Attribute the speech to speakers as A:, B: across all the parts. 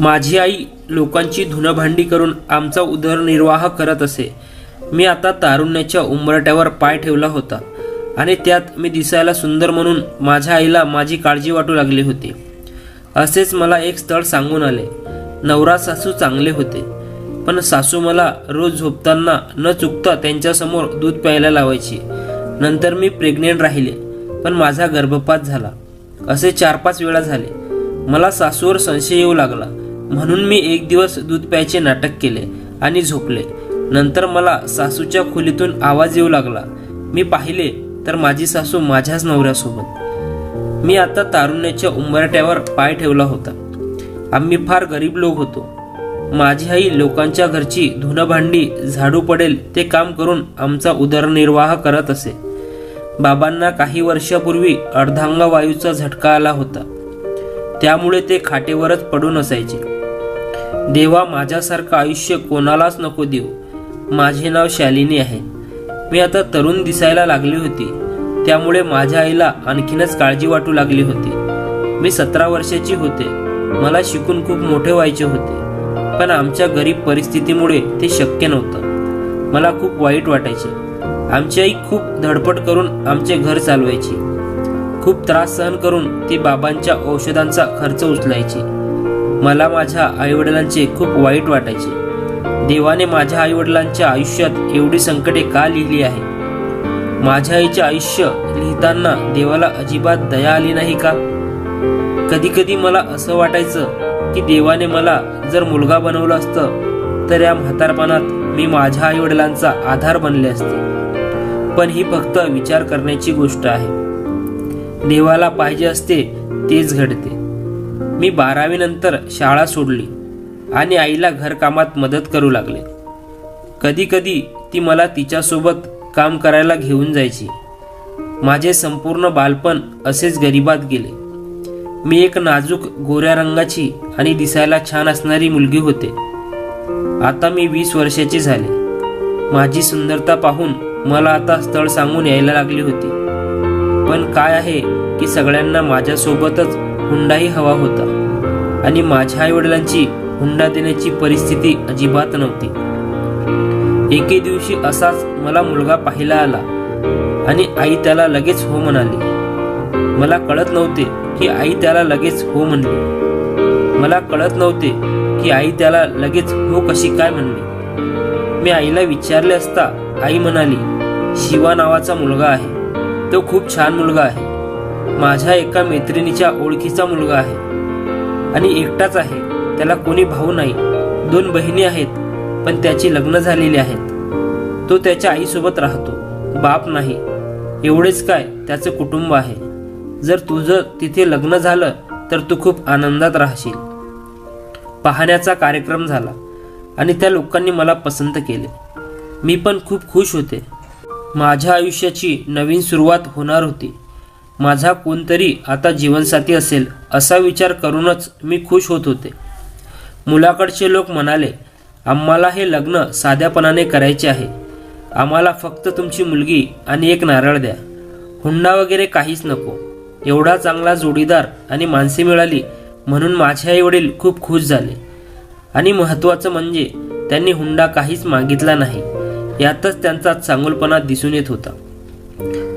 A: माझी आई लोकांची धुनभांडी करून आमचा उदरनिर्वाह करत असे. मी आता तारुण्याच्या उंबरट्यावर पाय ठेवला होता आणि त्यात मी दिसायला सुंदर म्हणून माझ्या आईला माझी काळजी वाटू लागली होती. असेच मला एक स्थळ सांगून आले. नवरा सासू चांगले होते. पण सासू मला रोज झोपताना न चुकता त्यांच्यासमोर दूध प्यायला लावायची. नंतर मी प्रेग्नेंट राहिले पण माझा गर्भपात झाला. असे चार पाच वेळा झाले. मला सासूवर संशय येऊ लागला. म्हणून मी एक दिवस दूध प्यायचे नाटक केले आणि झोपले. नंतर मला सासूच्या खोलीतून आवाज येऊ लागला. मी पाहिले तर माझी सासू माझ्याच नवऱ्यासोबत. मी आता तारुण्याच्या उंबरट्यावर पाय ठेवला होता. आम्ही फार गरीब लोक होतो. माझी आई लोकांच्या घरची धुनभांडी झाडू पडेल ते काम करून आमचा उदरनिर्वाह करत असे. बाबांना काही वर्षापूर्वी अर्धांग वायूचा झटका आला होता. त्यामुळे ते खाटेवरच पडून असायचे. देवा माझ्यासारखं आयुष्य कोणालाच नको देऊ. माझे नाव शालिनी आहे. मी आता तरुण दिसायला लागली होती. त्यामुळे माझ्या आईला आणखीनच काळजी वाटू लागली होती. मी सतरा वर्षाची होते. मला शिकून खूप मोठे व्हायचे होते. पण आमच्या गरीब परिस्थितीमुळे ते शक्य नव्हतं. मला खूप वाईट वाटायचे. आमची आई खूप धडपड करून आमचे घर चालवायची. खूप त्रास सहन करून ती बाबांच्या औषधांचा खर्च उचलायची. मला माझ्या आईवडिलांचे खूप वाईट वाटायचे. देवाने माझ्या आईवडिलांच्या आयुष्यात एवढी संकटे का लिहिली आहे? माझ्या आईचे आयुष्य लिहिताना देवाला अजिबात दया आली नाही का? कधी कधी मला असं वाटायचं की देवाने मला जर मुलगा बनवलं असतं तर या म्हातारपणात मी माझ्या आईवडिलांचा आधार बनले असते. पण ही फक्त विचार करण्याची गोष्ट आहे. देवाला पाहिजे असते तेच घडते. मी बारावीनंतर शाळा सोडली आणि आईला घरकामात मदत करू लागले. कधीकधी ती मला तिच्यासोबत काम करायला घेऊन जायची. माझे संपूर्ण बालपण असेच गरिबात गेले. मी एक नाजूक गोऱ्या रंगाची आणि दिसायला छान असणारी मुलगी होते. आता मी वीस वर्षाची झाले. माझी सुंदरता पाहून मला आता स्थळ सांगून यायला लागली होती. पण काय आहे की सगळ्यांना माझ्यासोबतच हुंडाही हवा होता. आणि माझ्या आईवडिलांची हुंडा देण्याची परिस्थिती अजिबात नव्हती. एके दिवशी असाच मला मुलगा पाहिला आला आणि आई त्याला लगेच हो म्हणाली. मला कळत नव्हते की आई त्याला लगेच हो म्हणली. मला कळत नव्हते की आई त्याला लगेच हो कशी काय म्हणली. मी आईला विचारले असता आई म्हणाली शिवा नावाचा मुलगा आहे. तो खूप छान मुलगा आहे. माझ्या एका मैत्रिणीच्या ओळखीचा मुलगा आहे. आणि एकटाच आहे. त्याला कोणी भाऊ नाही. दोन बहिणी आहेत पण त्याची लग्न झालेली आहेत. तो त्याच्या आईसोबत राहतो. बाप नाही. एवढेच काय त्याचं कुटुंब आहे. जर तुझं तिथे लग्न झालं तर तू खूप आनंदात राहशील. पाहण्याचा कार्यक्रम झाला. आणि त्या लोकांनी मला पसंत केले. मी पण खूप खुश होते. माझ्या आयुष्याची नवीन सुरुवात होणार होती. माझा कोणतरी आता जीवनसाथी असेल असा विचार करूनच मी खुश होत होते. मुलाकडचे लोक म्हणाले आम्हाला हे लग्न साध्यापणाने करायचे आहे. आम्हाला फक्त तुमची मुलगी आणि एक नारळ द्या. हुंडा वगैरे काहीच नको. एवढा चांगला जोडीदार आणि माणसे मिळाली म्हणून माझे आई वडील खूप खुश झाले. आणि महत्त्वाचं म्हणजे त्यांनी हुंडा काहीच मागितला नाही. यातच त्यांचा चांगुलपणा दिसून येत होता.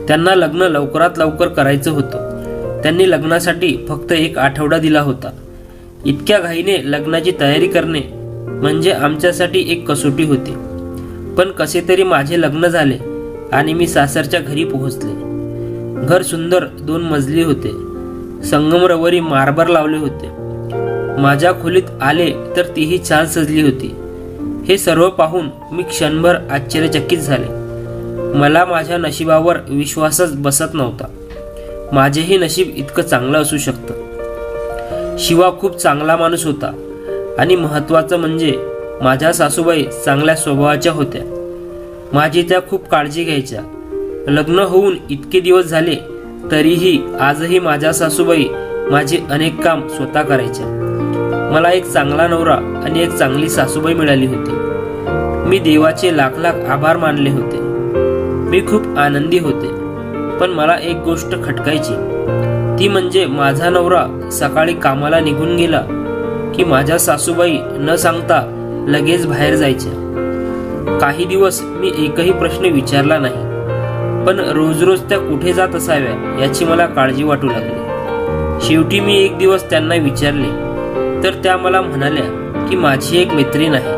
A: त्यांना लग्न लवकरात लवकर करायचं होतं. त्यांनी लग्नासाठी फक्त एक आठवडा दिला होता. इतक्या घाईने लग्नाची तयारी करणे म्हणजे आमच्यासाठी एक कसोटी होती. पण कसे तरी माझे लग्न झाले आणि मी सासरच्या घरी पोहोचले. घर सुंदर दोन मजली होते. संगमरवरी मार्बर लावले होते. माझ्या खोलीत आले तर तीही छान सजली होती. हे सर्व पाहून मी क्षणभर आश्चर्यचकित झाले. मला माझ्या नशिबावर विश्वासच बसत नव्हता. माझेही नशीब इतकं चांगलं असू शकतं. शिवा खूप चांगला माणूस होता आणि महत्त्वाचं म्हणजे माझ्या सासूबाई चांगल्या स्वभावाच्या होत्या. माझी त्या खूप काळजी घ्यायच्या. लग्न होऊन इतके दिवस झाले तरीही आजही माझ्या सासूबाई माझे अनेक काम स्वतः करायच्या. मला एक चांगला नवरा आणि एक चांगली सासूबाई मिळाली होती. मी देवाचे लाख लाख आभार मानले होते. मी खूप आनंदी होते. पण मला एक गोष्ट खटकायची. ती म्हणजे माझा नवरा सकाळी कामाला निघून गेला की माझ्या सासूबाई न सांगता लगेच बाहेर जायच्या. काही दिवस मी एकही प्रश्न विचारला नाही. पण रोज रोज त्या कुठे जात असाव्या याची मला काळजी वाटू लागली. शेवटी मी एक दिवस त्यांना विचारले. तर त्या मला म्हणाल्या की माझी एक मैत्रीण आहे.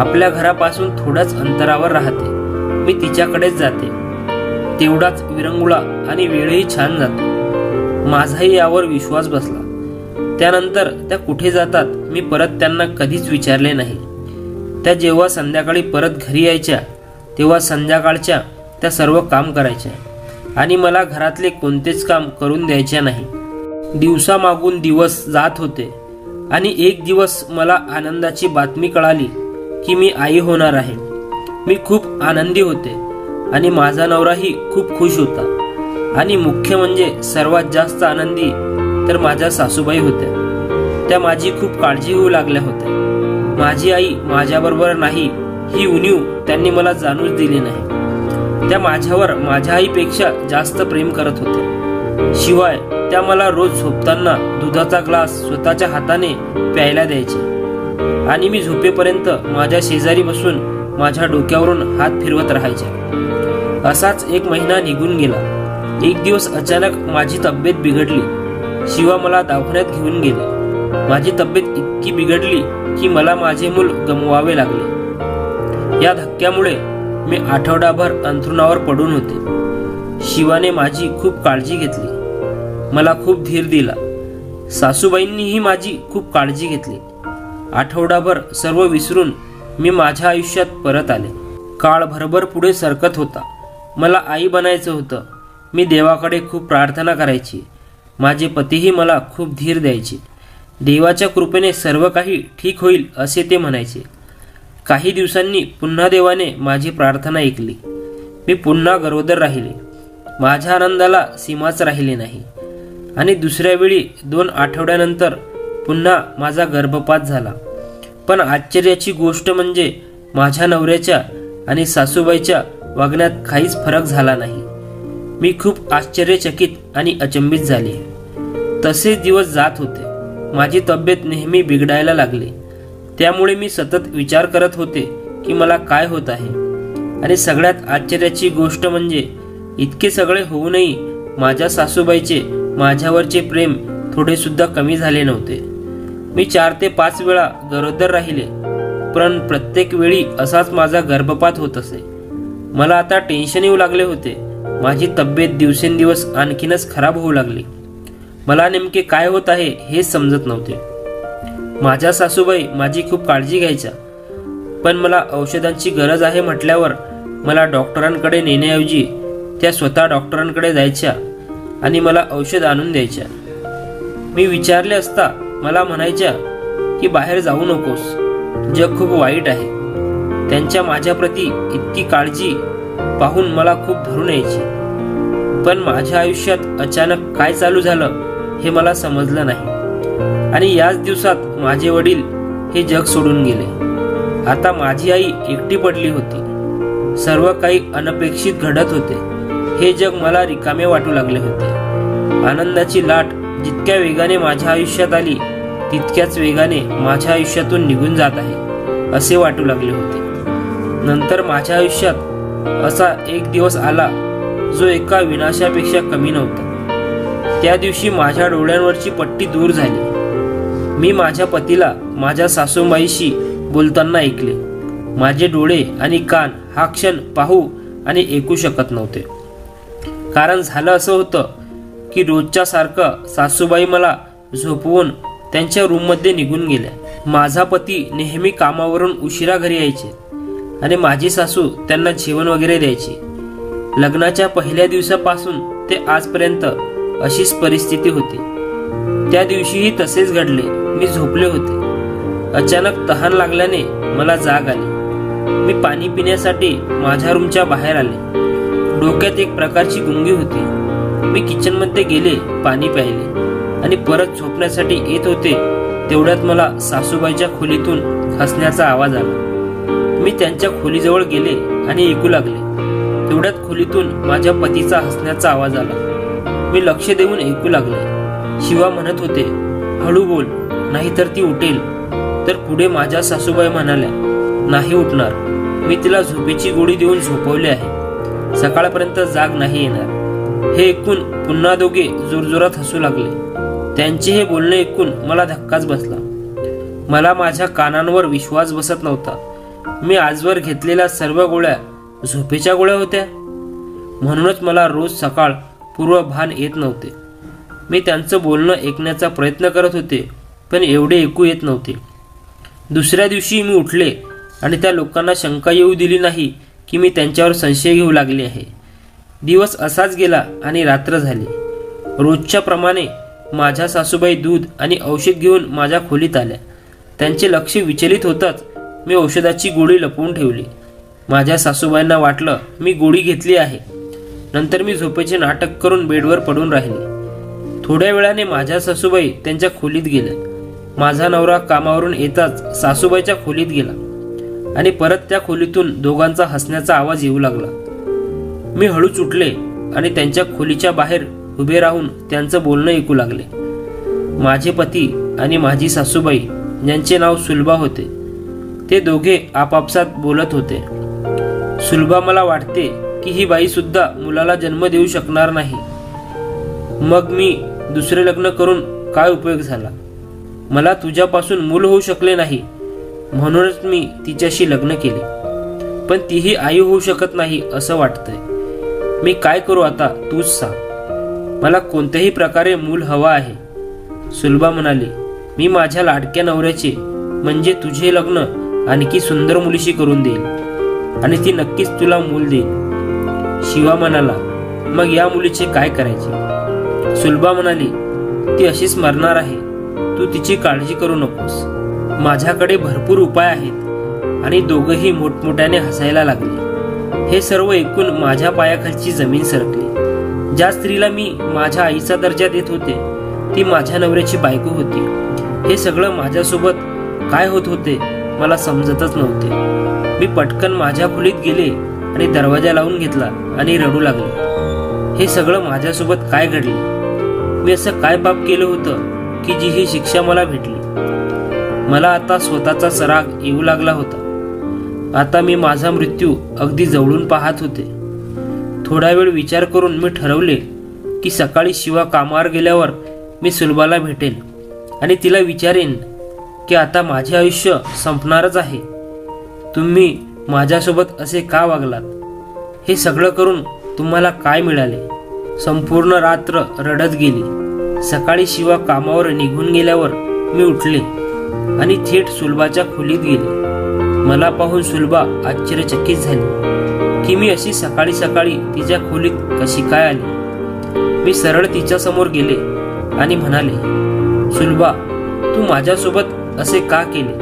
A: आपल्या घरापासून थोड्याच अंतरावर राहते. मी तिच्याकडेच जाते. तेवढाच विरंगुळा आणि वेळही छान जातो. माझाही यावर विश्वास बसला. त्यानंतर त्या कुठे जातात मी परत त्यांना कधीच विचारले नाही. त्या जेव्हा संध्याकाळी परत घरी यायच्या तेव्हा संध्याकाळच्या त्या सर्व काम करायच्या आणि मला घरातले कोणतेच काम करून द्यायचे नाही. दिवसामागून दिवस जात होते आणि एक दिवस मला आनंदाची बातमी कळाली की मी आई होणार आहे. मी खूप आनंदी होते आणि माझा नवराही खूप खुश होता. आणि मुख्य म्हणजे सर्वात जास्त आनंदी तर माझ्या सासूबाई होत्या. त्या माझी खूप काळजी घेऊ लागल्या होत्या. माझी आई माझ्याबरोबर नाही ही उणीव त्यांनी मला जाणूच दिली नाही. त्या माझ्यावर माझ्या आईपेक्षा जास्त प्रेम करत होत्या. शिवाय त्या मला रोज झोपताना दुधाचा ग्लास स्वतःच्या हाताने प्यायला द्यायचे. आणि मी झोपेपर्यंत माझ्या शेजारी बसून माझ्या डोक्यावरून हात फिरवत राहायचे. असाच एक महिना निघून गेला. एक दिवस अचानक माझी तब्येत बिघडली. शिवा मला दवाखान्यात घेऊन गेले. माझी तब्येत इतकी बिघडली की मला माझे मूल गमवावे लागले. या धक्क्यामुळे मी आठवडाभर अंथरुणावर पडून होते. शिवाने माझी खूप काळजी घेतली. मला खूप धीर दिला. सासूबाईंनीही माझी खूप काळजी घेतली. आठवडाभर सर्व विसरून मी माझ्या आयुष्यात परत आले. काळ भरभर पुढे सरकत होता. मला आई बनायचं होतं. मी देवाकडे खूप प्रार्थना करायची. माझे पतीही मला खूप धीर द्यायचे. देवाच्या कृपेने सर्व काही ठीक होईल असे ते म्हणायचे. काही दिवसांनी पुन्हा देवाने माझी प्रार्थना ऐकली. मी पुन्हा गरोदर राहिले. माझ्या आनंदाला सीमाच राहिली नाही. आणि दुसऱ्या वेळी दोन आठवड्यानंतर पुन्हा माझा गर्भपात झाला. पण आश्चर्याची गोष्ट म्हणजे माझ्या नवऱ्याच्या आणि सासूबाईच्या वागण्यात काहीच फरक झाला नाही. मी खूप आश्चर्यचकित आणि अचंबित झाले. तसेच दिवस जात होते. माझी तब्येत नेहमी बिघडायला लागली. त्यामुळे मी सतत विचार करत होते की मला काय होत आहे. आणि सगळ्यात आश्चर्याची गोष्ट म्हणजे इतके सगळे होऊनही माझ्या सासूबाईचे माझ्यावरचे प्रेम थोडेसुद्धा कमी झाले नव्हते. मी चार ते पाच वेळा गरोदर राहिले पण प्रत्येक वेळी असाच माझा गर्भपात होत असे. मला आता टेन्शन येऊ लागले होते. माझी तब्येत दिवसेंदिवस आणखीनच खराब होऊ लागली. मला नेमके काय होत आहे हे समजत नव्हते. माझ्या सासूबाई माझी खूप काळजी घ्यायच्या पण मला औषधांची गरज आहे म्हटल्यावर मला डॉक्टरांकडे नेण्याऐवजी त्या स्वतः डॉक्टरांकडे जायच्या आणि मला औषध आणून द्यायच्या. मी विचारले असता मला म्हणायच्या की बाहेर जाऊ नकोस. जग खूप वाईट आहे. त्यांच्या माझ्याप्रती इतकी काळजी पाहून मला खूप भरून यायची. पण माझ्या आयुष्यात अचानक काय चालू झालं हे मला समजलं नाही. आणि याच दिवसात माझे वडील हे जग सोडून गेले. आता माझी आई एकटी पडली होती. सर्व काही अनपेक्षित घडत होते. हे जग मला रिकामे वाटू लागले होते. आनंदाची लाट जितक्या वेगाने माझ्या आयुष्यात आली तितक्याच वेगाने माझ्या आयुष्यातून निघून जात आहे असे वाटू लागले होते. नंतर माझ्या आयुष्यात असा एक दिवस आला जो एका विनाशापेक्षा कमी नव्हता. त्या दिवशी माझ्या डोळ्यांवरची पट्टी दूर झाली. मी माझ्या पतीला माझ्या सासूबाईशी बोलताना ऐकले. माझे डोळे आणि कान हा क्षण पाहू आणि ऐकू शकत नव्हते. कारण झालं असं होतं की रोजच्या सारखं सासूबाई मला झोपवून त्यांच्या रूममध्ये निघून गेल्या. माझा पती नेहमी कामावरून उशिरा घरी यायचे आणि माझी सासू त्यांना जेवण वगैरे द्यायची. लग्नाच्या पहिल्या दिवसापासून ते आजपर्यंत अशीच परिस्थिती होती. त्या दिवशीही तसेच घडले. मी झोपले होते. अचानक तहान लागल्याने मला जाग आली. मी पाणी पिण्यासाठी माझ्या रूमच्या बाहेर आले. डोक्यात एक प्रकारची गुंगी होती. मी किचनमध्ये गेले पाणी प्यायले. आणि परत झोपण्यासाठी येत होते तेवढ्यात मला सासूबाईच्या खोलीतून हसण्याचा आवाज आला. मी त्यांच्या खोलीजवळ गेले आणि ऐकू लागले. तेवढ्यात खोलीतून माझ्या पतीचा हसण्याचा आवाज आला. मी लक्ष देऊन ऐकू लागले. शिवा म्हणत होते हळू बोल नाहीतर ती उठेल. तर पुढे माझ्या सासूबाई म्हणाल्या नाही उठणार. मी तिला झोपेची गोळी देऊन झोपवले आहे. सकाळपर्यंत जाग नाही येणार. हे ऐकून पुन्हा दोघे जोरजोरात हसू लागले. त्यांचे हे बोलणे ऐकून मला धक्काच बसला. मला माझ्या कानांवर विश्वास बसत नव्हता. मी आजवर घेतलेल्या सर्व गोळ्या झोपेच्या गोळ्या होत्या. म्हणूनच मला रोज सकाळ पूर्व भान येत नव्हते. मी त्यांचं बोलणं ऐकण्याचा प्रयत्न करत होते पण एवढे ऐकू येत नव्हते. दुसऱ्या दिवशी मी उठले आणि त्या लोकांना शंका येऊ दिली नाही की मी त्यांच्यावर संशय घेऊ लागले आहे. दिवस असाच गेला आणि रात्र झाली. रोजच्याप्रमाणे माझ्या सासूबाई दूध आणि औषध घेऊन माझ्या खोलीत आल्या. त्यांचे लक्ष विचलित होताच मी औषधाची गोळी लपवून ठेवली. माझ्या सासूबाईंना वाटलं मी गोळी घेतली आहे. नंतर मी झोपेचे नाटक करून बेडवर पडून राहिले. थोड्या वेळाने माझ्या सासूबाई त्यांच्या खोलीत गेल्या. माझा नवरा कामावरून येताच सासूबाईच्या खोलीत गेला आणि परत त्या खोलीतून दोघांचा हसण्याचा आवाज येऊ लागला. मी हळूच उठले आणि त्यांच्या खोलीच्या बाहेर उभे राहून त्यांचं बोलणं ऐकू लागले. माझे पती आणि माझी सासूबाई ज्यांचे नाव सुलभा होते. ते दोघे आपापसात बोलत होते. सुलभा मला वाटते की ही बाई सुद्धा मुलाला जन्म देऊ शकणार नाही. मग मी दुसरे लग्न करून काय उपयोग झाला? मला तुझ्यापासून मूल होऊ शकले नाही. म्हणूनच मी तिच्याशी लग्न केले. पण तीही आई होऊ शकत नाही असं वाटतंय. मी काय करू आता? तूच सांग. मला कोणत्याही प्रकारे मूल हवा आहे. सुलभा म्हणाली मी माझ्या लाडक्या नवऱ्याचे म्हणजे तुझे लग्न आणखी सुंदर मुलीशी करून देईल आणि ती नक्कीच तुला मूल देईल शिवा म्हणाला मग या मुलीचे काय करायचे? सुलभा म्हणाली ती अशीच मरणार आहे. तू तिची काळजी करू नकोस. माझ्याकडे भरपूर उपाय आहेत आणि दोघंही मोठमोठ्याने हसायला लागले. हे सर्व ऐकून माझ्या पायाखालची जमीन सरकली. ज्या स्त्रीला मी माझ्या आईचा दर्जा देत होते ती माझ्या नवऱ्याची बायको होती. हे सगळं माझ्यासोबत काय होत होते मला समजतच नव्हते. मी पटकन माझ्या खोलीत गेले आणि दरवाजा लावून घेतला आणि रडू लागले. हे सगळं माझ्यासोबत काय घडले? मी असं काय पाप केलं होतं की जी ही शिक्षा मला भेटली? मला आता स्वतःचा सराग येऊ लागला होता. आता मी माझा मृत्यू अगदी जवळून पाहत होते. थोडा वेळ विचार करून मी ठरवले की सकाळी शिवा कामावर गेल्यावर मी सुलभाला भेटेल आणि तिला विचारेन की आता माझे आयुष्य संपणारच आहे. तुम्ही माझ्यासोबत असे का वागलात? हे सगळं करून तुम्हाला काय मिळाले? संपूर्ण रात्र रडत गेली. सकाळी शिवा कामावर निघून गेल्यावर मी उठले आणि थेट सुलभाच्या खोलीत गेले. मला पाहून सुलभा आश्चर्यचकित झाली. की मी अशी सकाळी सकाळी तिच्या खोलीत कशी काय आली? मी सरळ तिच्या समोर गेले आणि म्हणाले सुलभा तू माझ्यासोबत असे का केले?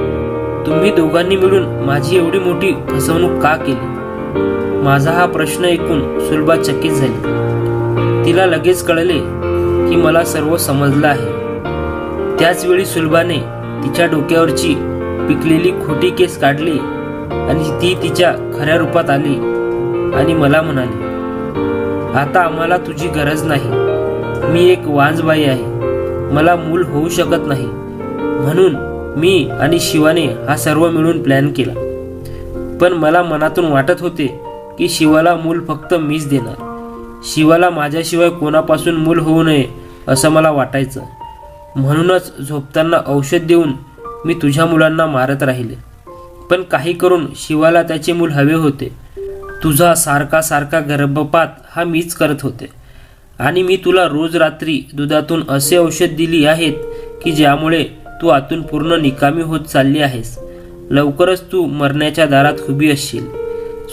A: तुम्ही दोघांनी मिळून माझी एवढी मोठी फसवणूक का केली? माझा हा प्रश्न ऐकून सुलभा चकित झाली. तिला लगेच कळले की मला सर्व समजलं आहे. त्याचवेळी सुलभाने तिच्या डोक्यावरची पिकलेली खोटी केस काढली आणि ती तिच्या खऱ्या रूपात आली. आणि मला म्हणाली आता आम्हाला तुझी गरज नाही. मी एक वांजबाई आहे. मला मूल होऊ शकत नाही. म्हणून मी आणि शिवाने हा सर्व मिळून प्लॅन केला. पण मला मनातून वाटत होते की शिवाला मूल फक्त मीच देणार. शिवाला माझ्याशिवाय कोणापासून मूल होऊ नये असं मला वाटायचं. म्हणूनच झोपताना औषध देऊन मी तुझ्या मुलांना मारत राहिले. पण काही करून शिवाला त्याचे मूल हवे होते. तुझा सारखा सारखा गर्भपात हा मीच करत होते. आणि मी तुला रोज रात्री दुधातून असे औषध दिली आहेत की ज्यामुळे तू आतून पूर्ण निकामी होत चालली आहेस. लवकरच तू मरण्याच्या दारात उभी असशील.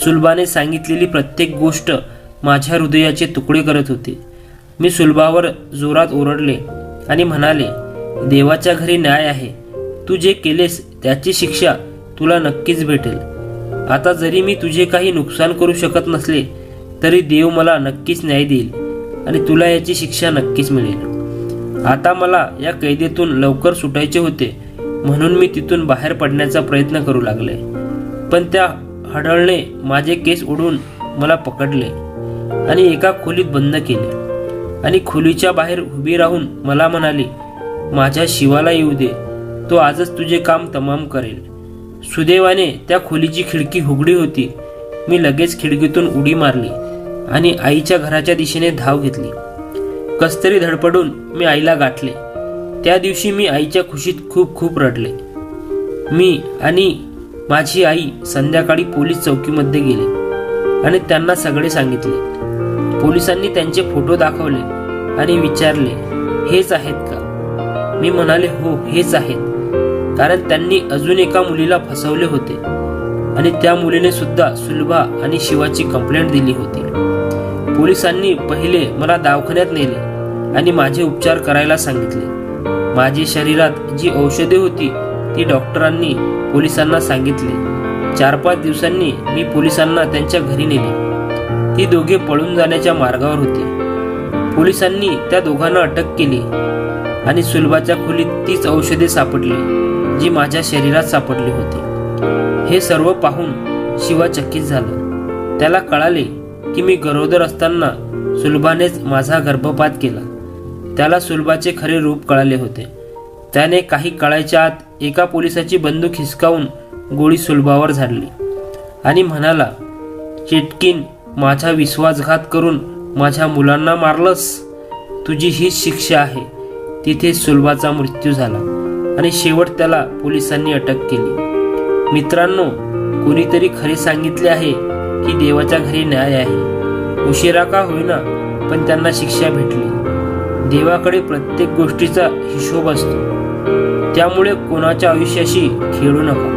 A: सुलभाने सांगितलेली प्रत्येक गोष्ट माझ्या हृदयाचे तुकडे करत होते. मी सुलभावर जोरात ओरडले आणि म्हणाले देवाच्या घरी न्याय आहे. तू जे केलेस त्याची शिक्षा तुला नक्कीच भेटेल. आता जरी मी तुझे काही नुकसान करू शकत नसले तरी देव मला नक्कीच न्याय देईल आणि तुला याची शिक्षा नक्कीच मिळेल. आता मला या कैदेतून लवकर सुटायचे होते म्हणून मी तिथून बाहेर पडण्याचा प्रयत्न करू लागले. पण त्या हडळने माझे केस उडून मला पकडले आणि एका खोलीत बंद केले. आणि खोलीच्या बाहेर उभी राहून मला म्हणाली माझ्या शिवाला येऊ दे. तो आजच तुझे काम तमाम करेल. सुदैवाने त्या खोलीची खिडकी हुगडी होती. मी लगेच खिडकीतून उडी मारली आणि आईच्या घराच्या दिशेने धाव घेतली. कस्तरी धडपडून मी आईला गाठले. त्या दिवशी मी आईच्या खुशीत खूप खूप रडले. मी आणि माझी आई संध्याकाळी पोलीस चौकीमध्ये गेले आणि त्यांना सगळे सांगितले. पोलिसांनी त्यांचे फोटो दाखवले आणि विचारले हेच आहेत का? मी म्हणाले हो हेच आहेत. कारण त्यांनी अजून एका मुलीला फसवले होते. आणि त्या मुलीने सुद्धा सुलभा आणि शिवाची कंप्लेंट दिली होती. पोलिसांनी पहिले मला दवाखान्यात नेले आणि माझे उपचार करायला सांगितले. माझी शरीरात जी औषधे होती ती डॉक्टरांनी पोलिसांना सांगितले. चार पाच दिवसांनी मी पोलिसांना त्यांच्या घरी नेले. ती दोघे पळून जाण्याच्या मार्गावर होती. पोलिसांनी त्या दोघांना अटक केली आणि सुलभाच्या खोलीत तीच औषधे सापडली. जी माझ्या शरीरात सापडली होती. हे सर्व पाहून शिवा चकित झाला. त्याला कळाले की मी गरोदर असताना सुलभानेच माझा गर्भपात केला. त्याला सुलभाचे खरे रूप कळाले होते. त्याने काही काळाच्या आत एका पोलिसाची बंदूक हिसकावून गोळी सुलभावर झाडली आणि म्हणाला चिटकीन माझा विश्वासघात करून माझ्या मुलांना मारलंस? तुझी हीच शिक्षा आहे. तिथे सुलभाचा मृत्यू झाला. आणि शेवट त्याला पोलिसांनी अटक केली. मित्रांनो कोणीतरी खरे सांगितले आहे की देवाच्या घरी न्याय आहे. उशिरा का होईना पण त्यांना शिक्षा भेटली. देवाकडे प्रत्येक गोष्टीचा हिशोब असतो. त्यामुळे कोणाच्या आयुष्याशी खेळू नका.